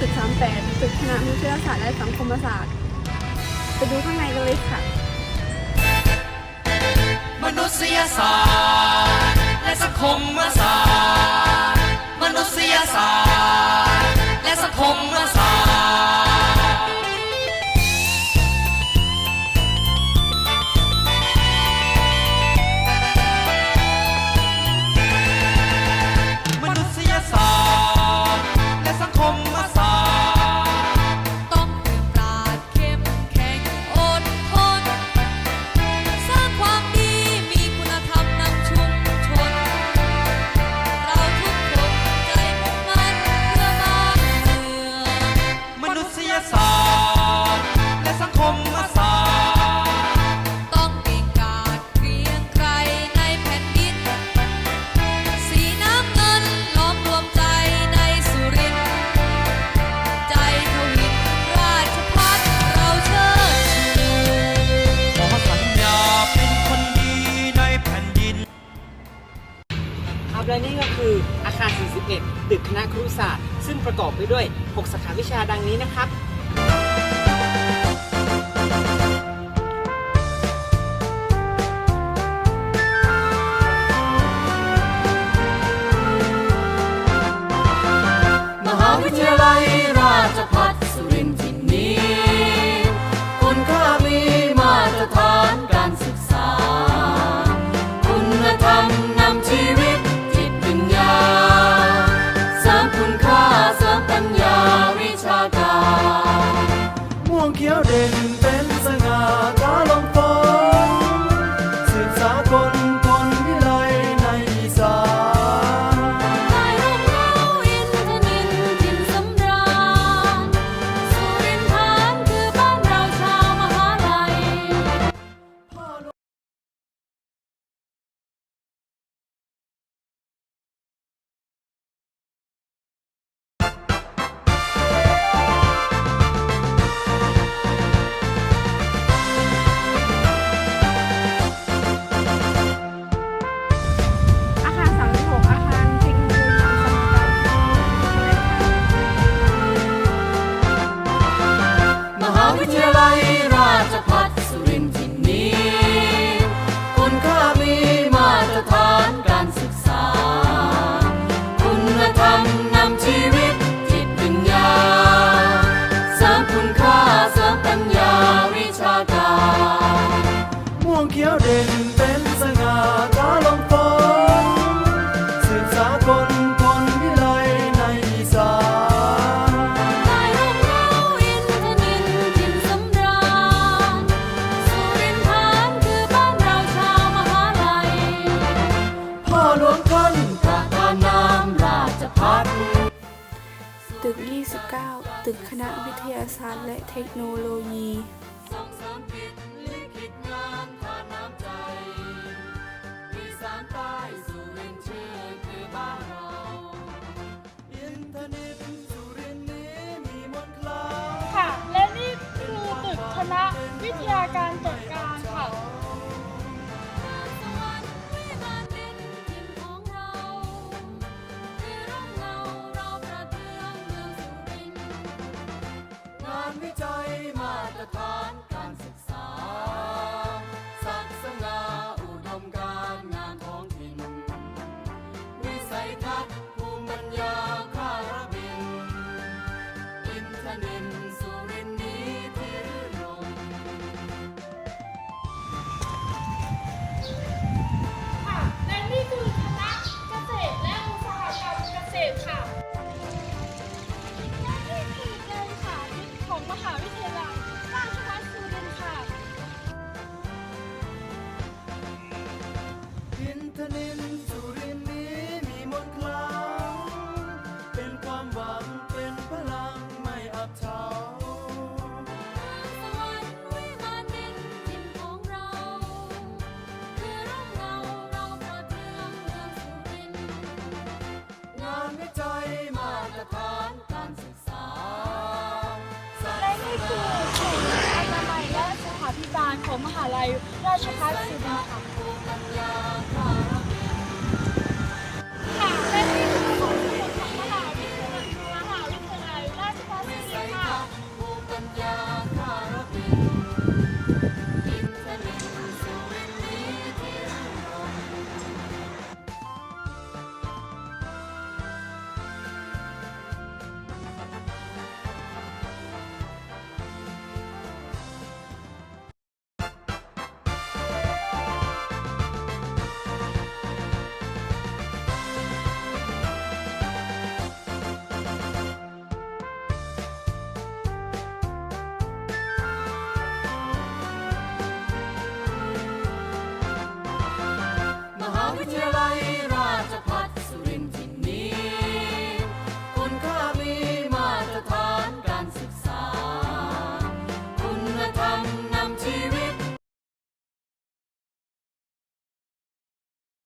ตึก38ตึกคณะมนุษยศาสตร์และสังคมศาสตร์ ไปดูข้างในกันเลยค่ะ มนุษยศาสตร์และสังคมศาสตร์ มนุษยศาสตร์และสังคมศาสตร์ับและนี่ก็คืออาคาร 41 ตึกคณะครุศาสตร์ ซึ่งประกอบไปด้วย 6 สาขาวิชาดังนี้นะครับ quieren. ด่นเป็นสง่ากาลงฟสืบสากลพลวิไลในสานใต้ร่มเงาอินทนินถิ่นสำราญสุรินทร์ฐานคือบ้านเราชาวมหาลัย พ่อหลวงท่นประานนามราชพัฒน์ ตึก 29 ตึกคณะวิทยาศาสตร์และเทคโนโลยี ณะวิทยาการจัดการค่ะวิจัยมาตรฐานานของมหาลัยราชภัฏสุรินทร์ค่ะ